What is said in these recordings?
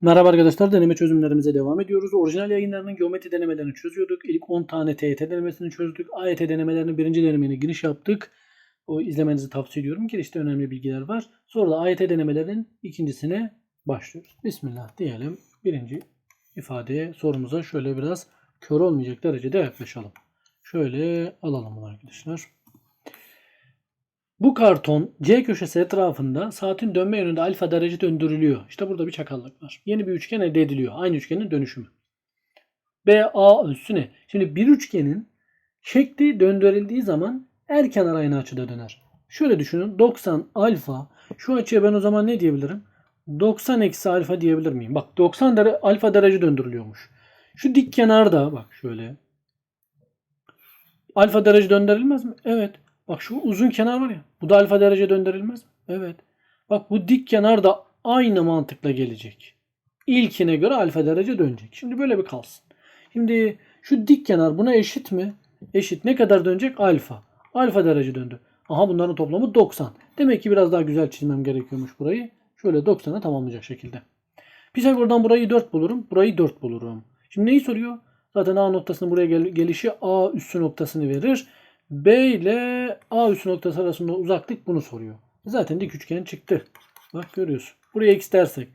Merhaba arkadaşlar deneme çözümlerimize devam ediyoruz. Orijinal yayınlarının geometri denemelerini çözüyorduk. İlk 10 tane TYT denemesini çözdük. AYT denemelerinin birinci denemene giriş yaptık. O izlemenizi tavsiye ediyorum. Girişte önemli bilgiler var. Sonra da AYT denemelerinin ikincisine başlıyoruz. Bismillah diyelim. Birinci ifadeye sorumuza şöyle biraz kör olmayacak derecede yaklaşalım. Şöyle alalım bunu arkadaşlar. Bu karton C köşesi etrafında saatin dönme yönünde alfa derece döndürülüyor. İşte burada bir çakallık var. Yeni bir üçgen elde ediliyor. Aynı üçgenin dönüşümü. BA ölçüsü ne? Şimdi bir üçgenin şekli döndürüldüğü zaman her kenar aynı açıda döner. Şöyle düşünün 90 alfa şu açıya ben o zaman ne diyebilirim? 90 eksi alfa diyebilir miyim? Bak 90 dere, alfa derece döndürülüyormuş. Şu dik kenarda bak şöyle. Alfa derece döndürülmez mi? Evet. Bak şu uzun kenar var ya. Bu da alfa derece döndürülmez mi? Evet. Bak bu dik kenar da aynı mantıkla gelecek. İlkine göre alfa derece dönecek. Şimdi böyle bir kalsın. Şimdi şu dik kenar buna eşit mi? Eşit. Ne kadar dönecek? Alfa. Alfa derece döndü. Aha bunların toplamı 90. Demek ki biraz daha güzel çizmem gerekiyormuş burayı. Şöyle 90'a tamamlayacak şekilde. Pisagor'dan burayı 4 bulurum. Burayı 4 bulurum. Şimdi neyi soruyor? Zaten A noktasının buraya gel- gelişi A üssü noktasını verir. B ile A üssü noktası arasında uzaklık bunu soruyor. Zaten dik üçgen çıktı. Bak görüyorsun. Buraya x dersek.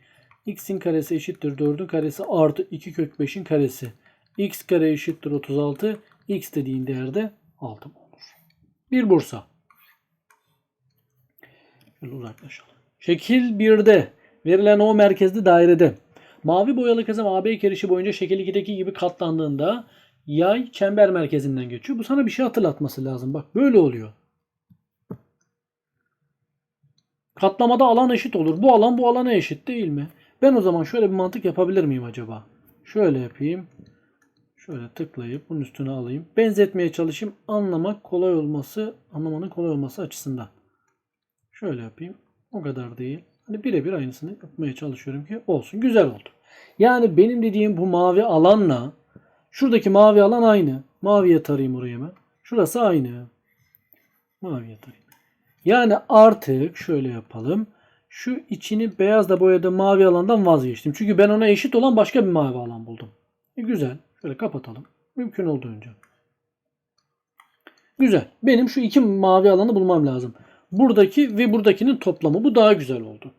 x'in karesi eşittir 4'ün karesi artı 2 kök 5'in karesi. x kare eşittir 36. x dediğin değerde 6 olur. Bir Bursa. Şöyle uzaklaşalım. Şekil 1'de verilen o merkezli dairede mavi boyalı kazım AB kerişi boyunca şekil 2'deki gibi katlandığında yay çember merkezinden geçiyor. Bu sana bir şey hatırlatması lazım. Bak böyle oluyor. Katlamada alan eşit olur. Bu alan bu alana eşit değil mi? Ben o zaman şöyle bir mantık yapabilir miyim acaba? Şöyle yapayım. Şöyle tıklayıp bunun üstüne alayım. Benzetmeye çalışayım. Anlamak kolay olması, anlamanın kolay olması açısından. Şöyle yapayım. O kadar değil. Hani birebir aynısını yapmaya çalışıyorum ki olsun. Güzel oldu. Yani benim dediğim bu mavi alanla şuradaki mavi alan aynı. Maviye tarayayım oraya ben. Şurası aynı. Maviye tarayayım. Yani artık şöyle yapalım. Şu içini beyazla boyadığım mavi alandan vazgeçtim. Çünkü ben ona eşit olan başka bir mavi alan buldum. E, güzel. Şöyle kapatalım. Mümkün olduğunca. Güzel. Benim şu iki mavi alanı bulmam lazım. Buradaki ve buradakinin toplamı. Bu daha güzel oldu.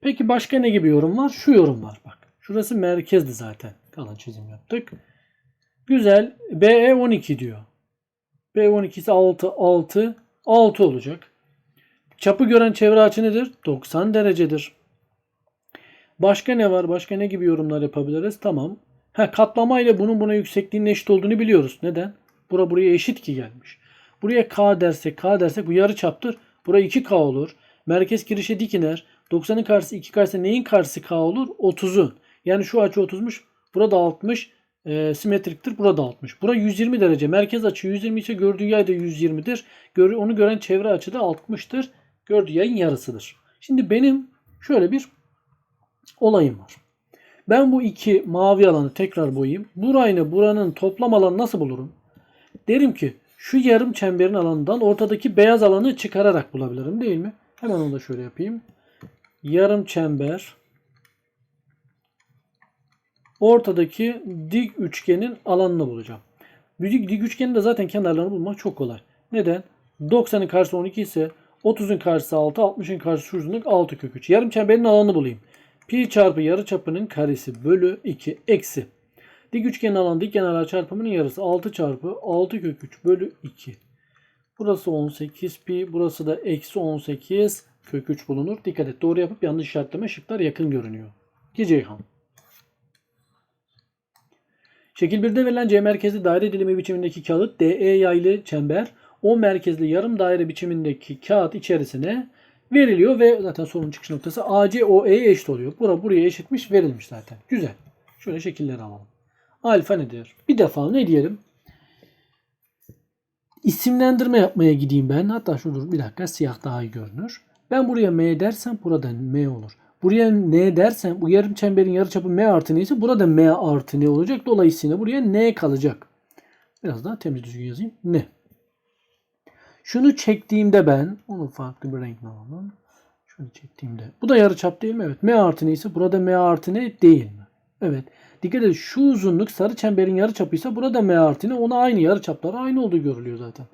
Peki başka ne gibi yorum var? Şu yorum var bak. Şurası merkezdi zaten. Kalan çizim yaptık. Güzel. BE 12 diyor. B 12'si 6, 6, 6 olacak. Çapı gören çevre açı nedir? 90 derecedir. Başka ne var? Başka ne gibi yorumlar yapabiliriz? Tamam. Ha, katlama ile bunun buna yüksekliğinin eşit olduğunu biliyoruz. Neden? Bura buraya eşit ki gelmiş. Buraya K dersek K dersek bu yarı çaptır. Buraya 2K olur. Merkez girişe dik iner. 90'ın karşısı 2K ise neyin karşısı K olur? 30'un. Yani şu açı 30'muş. Burada 60. E, simetriktir. Burada 60. Bura 120 derece. Merkez açı 120 ise gördüğü yay da 120'dir. Gör, onu gören çevre açı da 60'tır. Gördüğü yayın yarısıdır. Şimdi benim şöyle bir olayım var. Ben bu iki mavi alanı tekrar boyayayım. Burayla buranın toplam alanı nasıl bulurum? Derim ki şu yarım çemberin alanından ortadaki beyaz alanı çıkararak bulabilirim değil mi? Hemen onu da şöyle yapayım. Yarım çember ortadaki dik üçgenin alanını bulacağım. Dik, dik üçgenin de zaten kenarlarını bulmak çok kolay. Neden? 90'ın karşısı 12 ise 30'un karşısı 6, 60'ın karşısı uzunluk 6 kök 3. Yarım çemberin alanını bulayım. Pi çarpı yarıçapının karesi bölü 2 eksi. Dik üçgenin alanı dik kenarlar çarpımının yarısı 6 çarpı 6 kök 3 bölü 2. Burası 18 pi. Burası da eksi 18 kök 3 bulunur. Dikkat et doğru yapıp yanlış işaretleme şıklar yakın görünüyor. 2 Ceyhan. Şekil 1'de verilen C merkezli daire dilimi biçimindeki kağıt DE yaylı çember O merkezli yarım daire biçimindeki kağıt içerisine veriliyor ve zaten sorunun çıkış noktası AC OE'ye eşit oluyor. Bura buraya eşitmiş verilmiş zaten. Güzel. Şöyle şekilleri alalım. Alfa nedir? Bir defa ne diyelim? İsimlendirme yapmaya gideyim ben. Hatta şudur bir dakika siyah daha iyi görünür. Ben buraya M dersem burada M olur. Buraya N dersem bu yarım çemberin yarıçapı M artı N ise burada M artı N olacak. Dolayısıyla buraya N kalacak. Biraz daha temiz düzgün yazayım. N. Şunu çektiğimde ben onu farklı bir renkle alalım. Şunu çektiğimde. Bu da yarıçap değil mi? Evet. M artı neyse burada M artı ne değil mi? Evet. Dikkat edin şu uzunluk sarı çemberin yarıçapıysa burada M artı ne ona aynı yarıçapları aynı olduğu görülüyor zaten.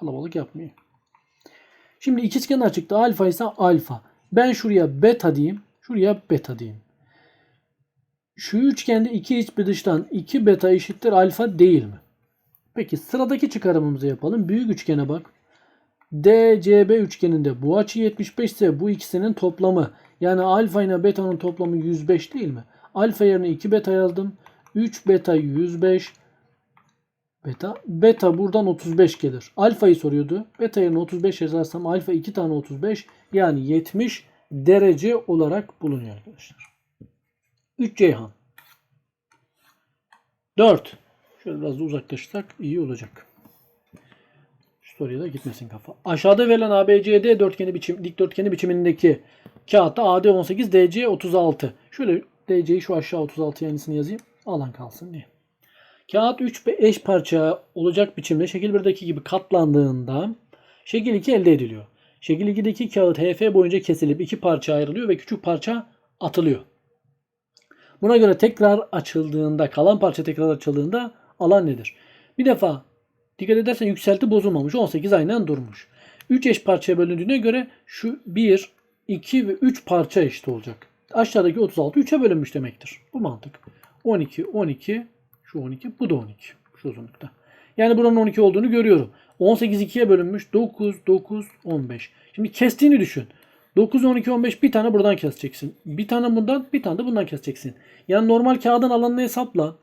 Kalabalık yapmıyor. Şimdi ikizkenar çıktı. Alfa ise alfa. Ben şuraya beta diyeyim. Şuraya beta diyeyim. Şu üçgende iki iç bir dıştan 2 beta eşittir alfa değil mi? Peki sıradaki çıkarımımızı yapalım. Büyük üçgene bak. DCB üçgeninde bu açı 75 ise bu ikisinin toplamı yani alfa ile beta'nın toplamı 105 değil mi? Alfa yerine 2 beta yazdım. 3 beta 105 beta. Beta buradan 35 gelir. Alfayı soruyordu. Beta yerine 35 yazarsam alfa 2 tane 35 yani 70 derece olarak bulunuyor arkadaşlar. 3 Ceyhan. 4. Şöyle biraz da uzaklaşırsak iyi olacak. Şu soruya da gitmesin kafa. Aşağıda verilen ABCD dörtgeni biçim, dikdörtgeni biçimindeki kağıtta AD 18, DC 36. Şöyle DC'yi şu aşağı 36 yenisini yazayım. Alan kalsın diye. Kağıt 3 eş parça olacak biçimde şekil 1'deki gibi katlandığında şekil 2 elde ediliyor. Şekil 2'deki kağıt HF boyunca kesilip iki parça ayrılıyor ve küçük parça atılıyor. Buna göre tekrar açıldığında, kalan parça tekrar açıldığında alan nedir? Bir defa dikkat edersen yükselti bozulmamış. 18 aynen durmuş. 3 eş parçaya bölündüğüne göre şu 1, 2 ve 3 parça eşit olacak. Aşağıdaki 36 3'e bölünmüş demektir. Bu mantık. 12, 12, şu 12, bu da 12. Şu uzunlukta. Yani buranın 12 olduğunu görüyorum. 18 2'ye bölünmüş. 9, 9, 15. Şimdi kestiğini düşün. 9, 12, 15 bir tane buradan keseceksin. Bir tane bundan, bir tane de bundan keseceksin. Yani normal kağıdın alanını hesapla.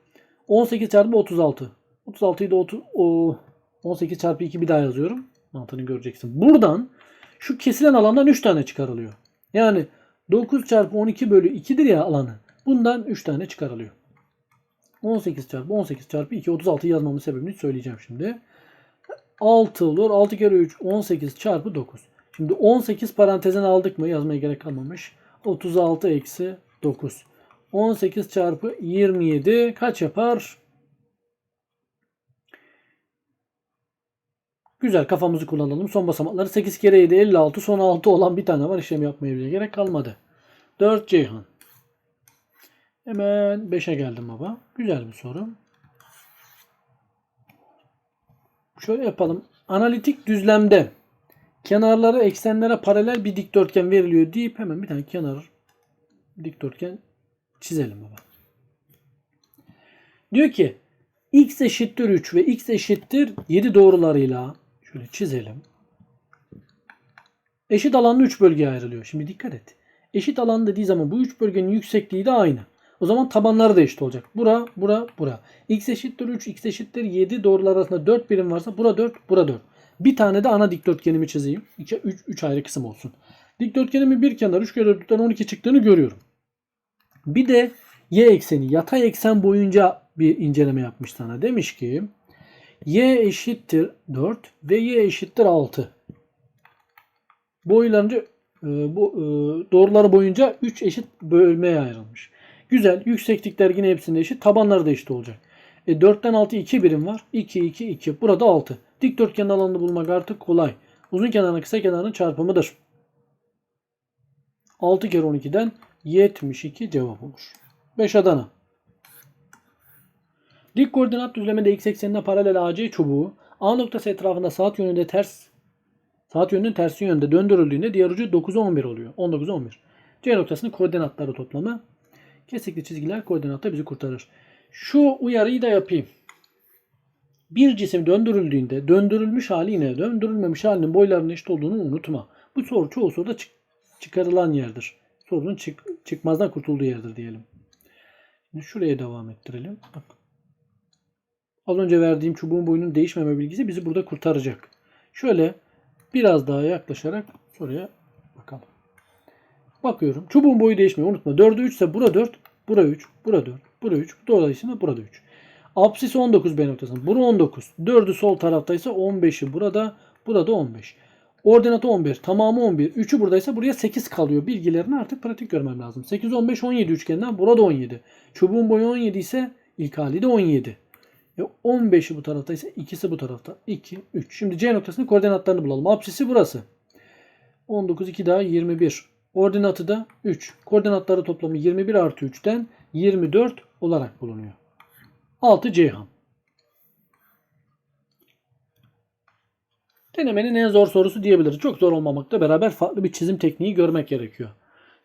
18 çarpı 36. 36'yı da 30, o, 18 çarpı 2 bir daha yazıyorum. Mantığını göreceksin. Buradan şu kesilen alandan 3 tane çıkarılıyor. Yani 9 çarpı 12 bölü 2'dir ya alanı. Bundan 3 tane çıkarılıyor. 18 çarpı 18 çarpı 2 36 yazmamın sebebini söyleyeceğim şimdi. 6 olur. 6 kere 3 18 çarpı 9. Şimdi 18 parantezine aldık mı yazmaya gerek kalmamış. 36 eksi 9. 18 çarpı 27 kaç yapar? Güzel kafamızı kullanalım. Son basamakları 8 kere 7 56 son 6 olan bir tane var. İşlem yapmaya bile gerek kalmadı. 4 Ceyhan. Hemen 5'e geldim baba. Güzel bir soru. Şöyle yapalım. Analitik düzlemde kenarları eksenlere paralel bir dikdörtgen veriliyor deyip hemen bir tane kenar dikdörtgen çizelim baba. Diyor ki x eşittir 3 ve x eşittir 7 doğrularıyla şöyle çizelim. Eşit alanlı 3 bölgeye ayrılıyor. Şimdi dikkat et. Eşit alan dediği zaman bu 3 bölgenin yüksekliği de aynı. O zaman tabanları da eşit olacak. Bura, bura, bura. X eşittir 3, x eşittir 7 doğrular arasında 4 birim varsa bura 4, bura 4. Bir tane de ana dikdörtgenimi çizeyim. 2, 3, 3 ayrı kısım olsun. Dikdörtgenimin bir kenar 3 kere 4'ten 12 çıktığını görüyorum. Bir de y ekseni yatay eksen boyunca bir inceleme yapmış sana. Demiş ki y eşittir 4 ve y eşittir 6. Boylarınca e, bu e, doğruları boyunca 3 eşit bölmeye ayrılmış. Güzel. Yükseklikler yine hepsinde eşit. Tabanları da eşit olacak. E 4'ten 6 2 birim var. 2 2 2. Burada 6. Dikdörtgen alanını bulmak artık kolay. Uzun kenarla kısa kenarın çarpımıdır. 6 kere 12'den 72 cevap olur. 5 Adana. Dik koordinat düzleminde x eksenine paralel AC çubuğu A noktası etrafında saat yönünde ters saat yönünün tersi yönde döndürüldüğünde diğer ucu 9'a 11 oluyor. 19 11. C noktasının koordinatları toplamı. Kesikli çizgiler koordinatta bizi kurtarır. Şu uyarıyı da yapayım. Bir cisim döndürüldüğünde döndürülmüş haliyle döndürülmemiş halinin boylarının eşit olduğunu unutma. Bu soru çoğu soruda çık- çıkarılan yerdir. Sorunun çık çıkmazdan kurtulduğu yerdir diyelim. Şimdi şuraya devam ettirelim. Bak. Az önce verdiğim çubuğun boyunun değişmeme bilgisi bizi burada kurtaracak. Şöyle biraz daha yaklaşarak soruya. Bakıyorum. Çubuğun boyu değişmiyor. Unutma. 4'ü 3 ise bura 4, bura 3, bura 4, bura 3. Dolayısıyla burada 3. Apsis 19 B noktasında. Bura 19. 4'ü sol taraftaysa 15'i burada, burada 15. Ordinatı 11. Tamamı 11. 3'ü buradaysa buraya 8 kalıyor. Bilgilerini artık pratik görmem lazım. 8, 15, 17 üçgenden burada 17. Çubuğun boyu 17 ise ilk hali de 17. E 15'i bu taraftaysa ikisi bu tarafta. 2, 3. Şimdi C noktasının koordinatlarını bulalım. Apsisi burası. 19 2 daha 21. Ordinatı da 3. Koordinatları toplamı 21 artı 3'ten 24 olarak bulunuyor. 6 Ceyhan. Denemenin en zor sorusu diyebiliriz. Çok zor olmamakla beraber farklı bir çizim tekniği görmek gerekiyor.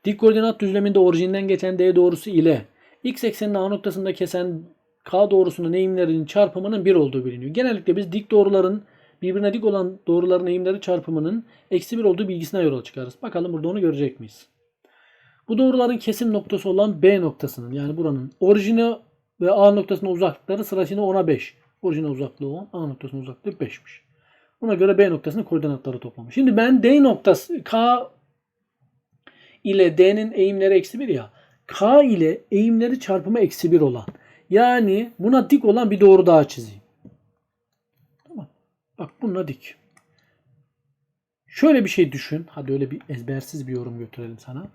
Dik koordinat düzleminde orijinden geçen D doğrusu ile x eksenin A noktasında kesen K doğrusunun eğimlerinin çarpımının 1 olduğu biliniyor. Genellikle biz dik doğruların birbirine dik olan doğruların eğimleri çarpımının eksi 1 olduğu bilgisine yola çıkarız. Bakalım burada onu görecek miyiz? Bu doğruların kesim noktası olan B noktasının yani buranın orijine ve A noktasına uzaklıkları sırasıyla 10'a 5. Orijine uzaklığı 10, A noktasına uzaklığı 5'miş. Buna göre B noktasının koordinatları toplamış. Şimdi ben D noktası K ile D'nin eğimleri eksi 1 ya. K ile eğimleri çarpımı eksi 1 olan. Yani buna dik olan bir doğru daha çizeyim. Bak bununla dik. Şöyle bir şey düşün. Hadi öyle bir ezbersiz bir yorum götürelim sana.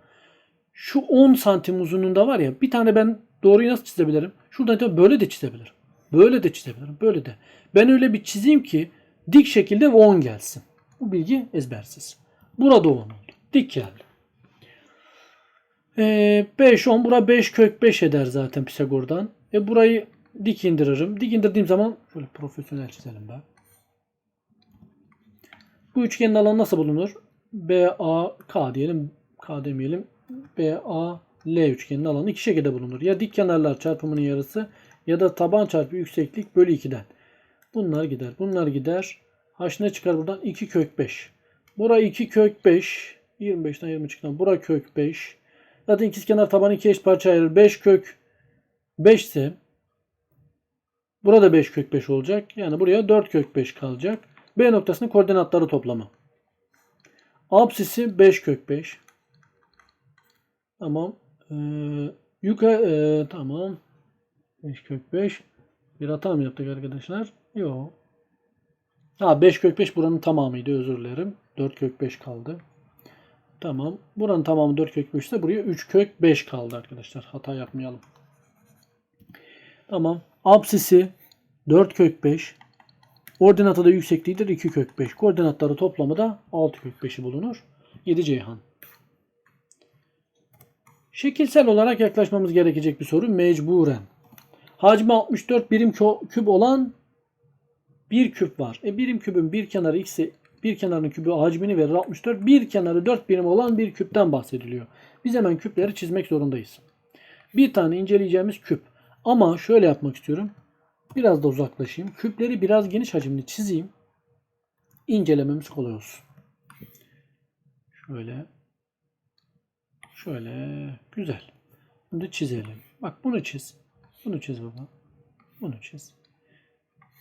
Şu 10 santim uzunluğunda var ya bir tane ben doğruyu nasıl çizebilirim? Şuradan da böyle de çizebilirim. Böyle de çizebilirim. Böyle de. Ben öyle bir çizeyim ki dik şekilde 10 gelsin. Bu bilgi ezbersiz. Burada 10 oldu. Dik geldi. Ee, 5 10 bura 5 kök 5 eder zaten Pisagor'dan. E burayı dik indiririm. Dik indirdiğim zaman şöyle profesyonel çizelim ben. Bu üçgenin alanı nasıl bulunur? BAK diyelim. K demeyelim. BAL üçgenin alanı iki şekilde bulunur. Ya dik kenarlar çarpımının yarısı ya da taban çarpı yükseklik bölü 2'den. Bunlar gider. Bunlar gider. H ne çıkar buradan? 2 kök 5. Bura 2 kök 5. 25'ten 20 çıkan. Bura kök 5. Zaten ikizkenar tabanı iki eş parça ayırır. 5 kök 5 ise burada 5 kök 5 olacak. Yani buraya 4 kök 5 kalacak. B noktasının koordinatları toplamı. Apsisi 5 kök 5. Tamam. Ee, yukarı ee, tamam. 5 kök 5. Bir hata mı yaptık arkadaşlar? Yok. Ha 5 kök 5 buranın tamamıydı özür dilerim. 4 kök 5 kaldı. Tamam. Buranın tamamı 4 kök 5 ise buraya 3 kök 5 kaldı arkadaşlar. Hata yapmayalım. Tamam. Apsisi 4 kök 5. Ordinatı da yüksekliğidir 2 kök 5. Koordinatları toplamı da 6 kök 5'i bulunur. 7 Ceyhan. Şekilsel olarak yaklaşmamız gerekecek bir soru mecburen. Hacmi 64 birim küp olan bir küp var. E birim küpün bir kenarı x'e bir kenarının kübü hacmini verir 64. Bir kenarı 4 birim olan bir küpten bahsediliyor. Biz hemen küpleri çizmek zorundayız. Bir tane inceleyeceğimiz küp. Ama şöyle yapmak istiyorum. Biraz da uzaklaşayım. Küpleri biraz geniş hacimli çizeyim. İncelememiz kolay olsun. Şöyle. Şöyle. Güzel. Şimdi çizelim. Bak bunu çiz. Bunu çiz baba. Bunu çiz.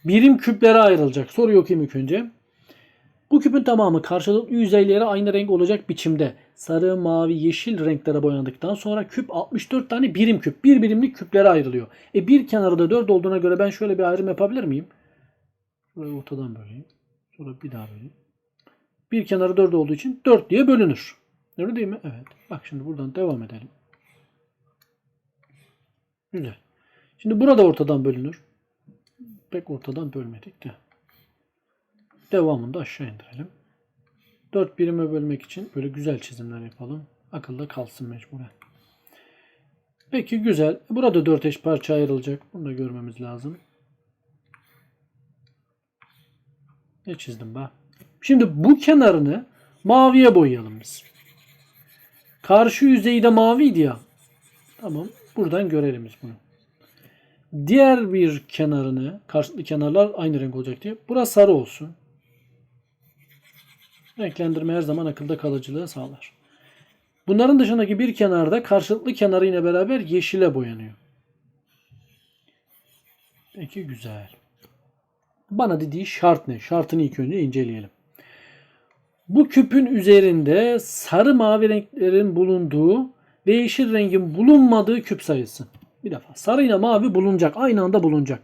Birim küplere ayrılacak. Soruyu okuyayım ilk önce. Bu küpün tamamı karşılıklı yüzeylere aynı renk olacak biçimde sarı, mavi, yeşil renklere boyandıktan sonra küp 64 tane birim küp. Bir birimlik küplere ayrılıyor. E bir kenarı da 4 olduğuna göre ben şöyle bir ayrım yapabilir miyim? Şurayı ortadan böleyim. Sonra bir daha böleyim. Bir kenarı 4 olduğu için 4 diye bölünür. Öyle değil mi? Evet. Bak şimdi buradan devam edelim. Güzel. Şimdi burada ortadan bölünür. Pek ortadan bölmedik de. Devamını da aşağı indirelim. 4 birime bölmek için böyle güzel çizimler yapalım. Akılda kalsın mecburen. Peki güzel. Burada 4 eş parça ayrılacak. Bunu da görmemiz lazım. Ne çizdim ben? Şimdi bu kenarını maviye boyayalım biz. Karşı yüzeyi de maviydi ya. Tamam. Buradan görelim biz bunu. Diğer bir kenarını, karşılıklı kenarlar aynı renk olacak diye. Burası sarı olsun. Renklendirme her zaman akılda kalıcılığı sağlar. Bunların dışındaki bir kenarda karşılıklı kenarı yine beraber yeşile boyanıyor. Peki güzel. Bana dediği şart ne? Şartını ilk önce inceleyelim. Bu küpün üzerinde sarı mavi renklerin bulunduğu ve yeşil rengin bulunmadığı küp sayısı. Bir defa sarı ile mavi bulunacak. Aynı anda bulunacak.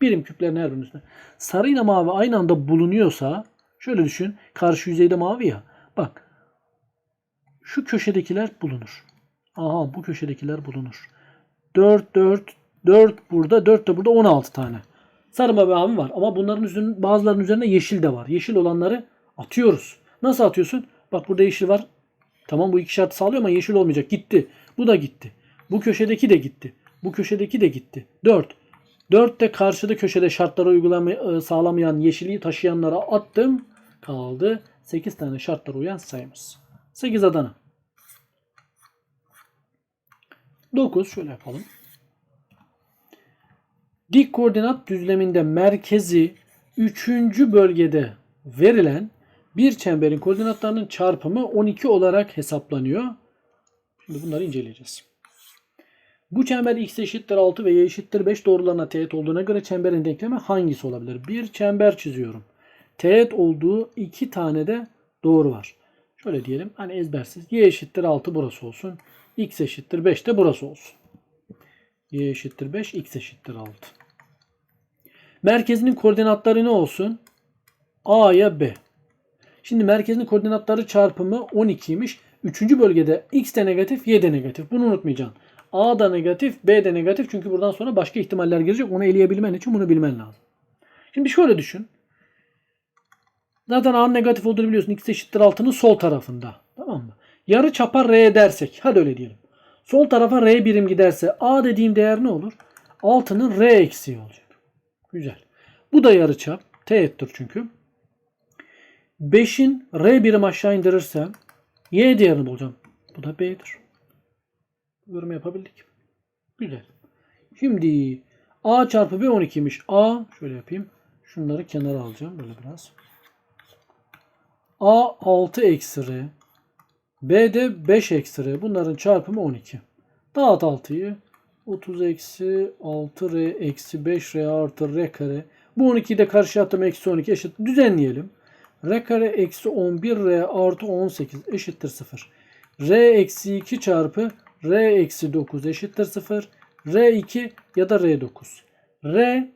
Birim küplerin her birinin üstünde. Sarı ile mavi aynı anda bulunuyorsa şöyle düşün. Karşı yüzeyde mavi ya. Bak. Şu köşedekiler bulunur. Aha bu köşedekiler bulunur. 4 4 4 burada 4 de burada 16 tane. Sarı mavi var ama bunların üzerinde bazılarının üzerinde yeşil de var. Yeşil olanları atıyoruz. Nasıl atıyorsun? Bak burada yeşil var. Tamam bu iki şartı sağlıyor ama yeşil olmayacak. Gitti. Bu da gitti. Bu köşedeki de gitti. Bu köşedeki de gitti. 4. 4 de karşıda köşede şartları uygulama, sağlamayan yeşili taşıyanlara attım. Kaldı 8 tane şartlara uyan sayımız. 8 Adana. 9 şöyle yapalım. Dik koordinat düzleminde merkezi 3. bölgede verilen bir çemberin koordinatlarının çarpımı 12 olarak hesaplanıyor. Şimdi bunları inceleyeceğiz. Bu çember x eşittir 6 ve y eşittir 5 doğrularına teğet olduğuna göre çemberin denklemi hangisi olabilir? Bir çember çiziyorum. Teğet olduğu iki tane de doğru var. Şöyle diyelim hani ezbersiz. y eşittir 6 burası olsun. x eşittir 5 de burası olsun. y eşittir 5, x eşittir 6. Merkezinin koordinatları ne olsun? A'ya B. Şimdi merkezin koordinatları çarpımı 12'ymiş. Üçüncü bölgede x de negatif, y de negatif. Bunu unutmayacaksın. A da negatif, B de negatif. Çünkü buradan sonra başka ihtimaller girecek. Onu eleyebilmen için bunu bilmen lazım. Şimdi şöyle düşün. Zaten A'nın negatif olduğunu biliyorsun. X eşittir 6'nın sol tarafında. Tamam mı? Yarı çapa R dersek. Hadi öyle diyelim. Sol tarafa R birim giderse A dediğim değer ne olur? 6'nın R eksiği olacak. Güzel. Bu da yarıçap. Teğettir çünkü. 5'in R birim aşağı indirirsem Y değerini bulacağım. Bu da B'dir. Yorum yapabildik. Güzel. Şimdi A çarpı B 12'ymiş. A şöyle yapayım. Şunları kenara alacağım böyle biraz. A 6 eksi R. B de 5 eksi R. Bunların çarpımı 12. Dağıt 6'yı. 30 eksi 6R eksi 5R artı R kare. Bu 12'yi de karşı attım eksi 12 eşit. Düzenleyelim. R kare eksi 11R artı 18 eşittir 0. R eksi 2 çarpı R eksi 9 eşittir 0. R2 ya da R9. R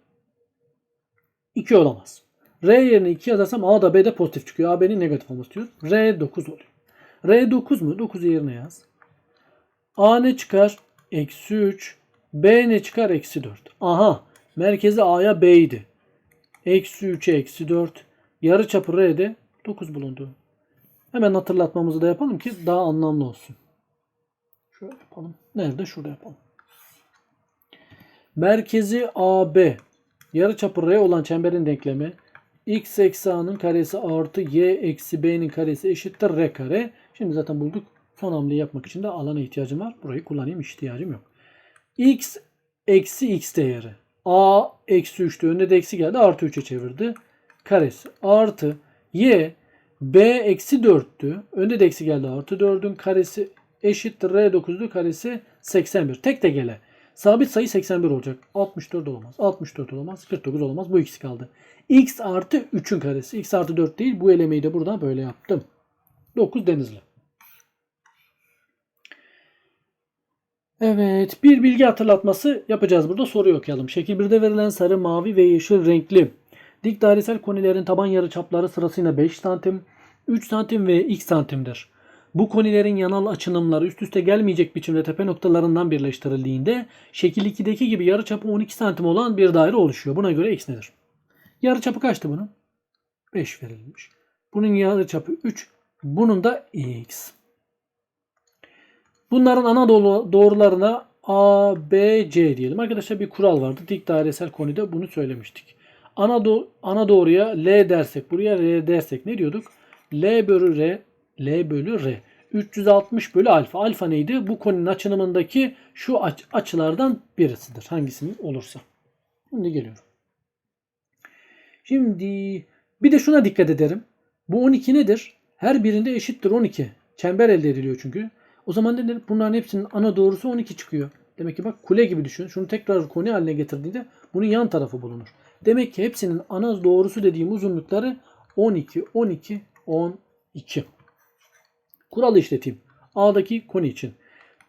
2 olamaz. R yerine 2 yazarsam A da B de pozitif çıkıyor. A B'nin negatif olması diyor. R 9 oluyor. R 9 mu? 9'u yerine yaz. A ne çıkar? Eksi 3. B ne çıkar? Eksi 4. Aha. Merkezi A'ya B'ydi. Eksi 3'e eksi 4. Yarı çapı R'de 9 bulundu. Hemen hatırlatmamızı da yapalım ki daha anlamlı olsun. Şöyle yapalım. Nerede? Şurada yapalım. Merkezi AB yarıçapı R olan çemberin denklemi x eksi a'nın karesi artı y eksi b'nin karesi eşittir r kare. Şimdi zaten bulduk. Son hamleyi yapmak için de alana ihtiyacım var. Burayı kullanayım. ihtiyacım yok. x eksi x değeri. a eksi 3'tü. Önde de eksi geldi. Artı 3'e çevirdi. Karesi artı y b eksi 4'tü. Önde de eksi geldi. Artı 4'ün karesi eşittir R9'du karesi 81. Tek de gele. Sabit sayı 81 olacak. 64 olamaz. 64 olamaz. 49 olamaz. Bu ikisi kaldı. X artı 3'ün karesi. X artı 4 değil. Bu elemeyi de buradan böyle yaptım. 9 denizli. Evet. Bir bilgi hatırlatması yapacağız burada. Soruyu okuyalım. Şekil 1'de verilen sarı, mavi ve yeşil renkli dik dairesel konilerin taban yarıçapları sırasıyla 5 santim, 3 santim ve x santimdir. Bu konilerin yanal açınımları üst üste gelmeyecek biçimde tepe noktalarından birleştirildiğinde şekil 2'deki gibi yarıçapı 12 santim olan bir daire oluşuyor. Buna göre x nedir? Yarıçapı kaçtı bunun? 5 verilmiş. Bunun yarıçapı 3. Bunun da x. Bunların ana doğrularına A, B, C diyelim. Arkadaşlar bir kural vardı. Dik dairesel konide bunu söylemiştik. Ana, do ana doğruya L dersek, buraya R dersek ne diyorduk? L bölü R L bölü R. 360 bölü alfa. Alfa neydi? Bu konunun açınımındaki şu aç açılardan birisidir. Hangisinin olursa. Şimdi geliyorum. Şimdi bir de şuna dikkat ederim. Bu 12 nedir? Her birinde eşittir 12. Çember elde ediliyor çünkü. O zaman ne? Bunların hepsinin ana doğrusu 12 çıkıyor. Demek ki bak kule gibi düşün. Şunu tekrar koni haline getirdiğinde bunun yan tarafı bulunur. Demek ki hepsinin ana doğrusu dediğim uzunlukları 12, 12, 12. Kuralı işleteyim. A'daki koni için.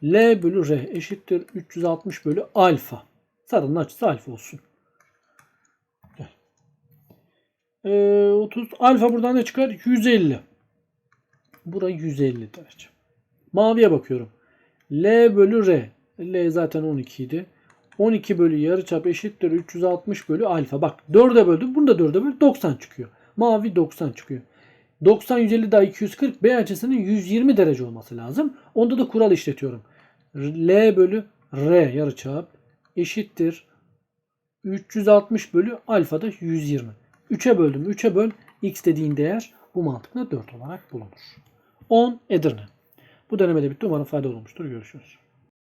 L bölü R eşittir 360 bölü alfa. Sarının açısı alfa olsun. Ee, 30 alfa buradan ne çıkar? 150. Burayı 150 derece. Maviye bakıyorum. L bölü R. L zaten 12 idi. 12 bölü yarıçap eşittir 360 bölü alfa. Bak 4'e böldüm. Bunu da 4'e böl 90 çıkıyor. Mavi 90 çıkıyor. 90 150 daha 240 B açısının 120 derece olması lazım. Onda da kural işletiyorum. L bölü R yarıçap eşittir 360 bölü alfa da 120. 3'e böldüm. 3'e böl. X dediğin değer bu mantıkla 4 olarak bulunur. 10 Edirne. Bu denemede bitti. Umarım faydalı olmuştur. Görüşürüz.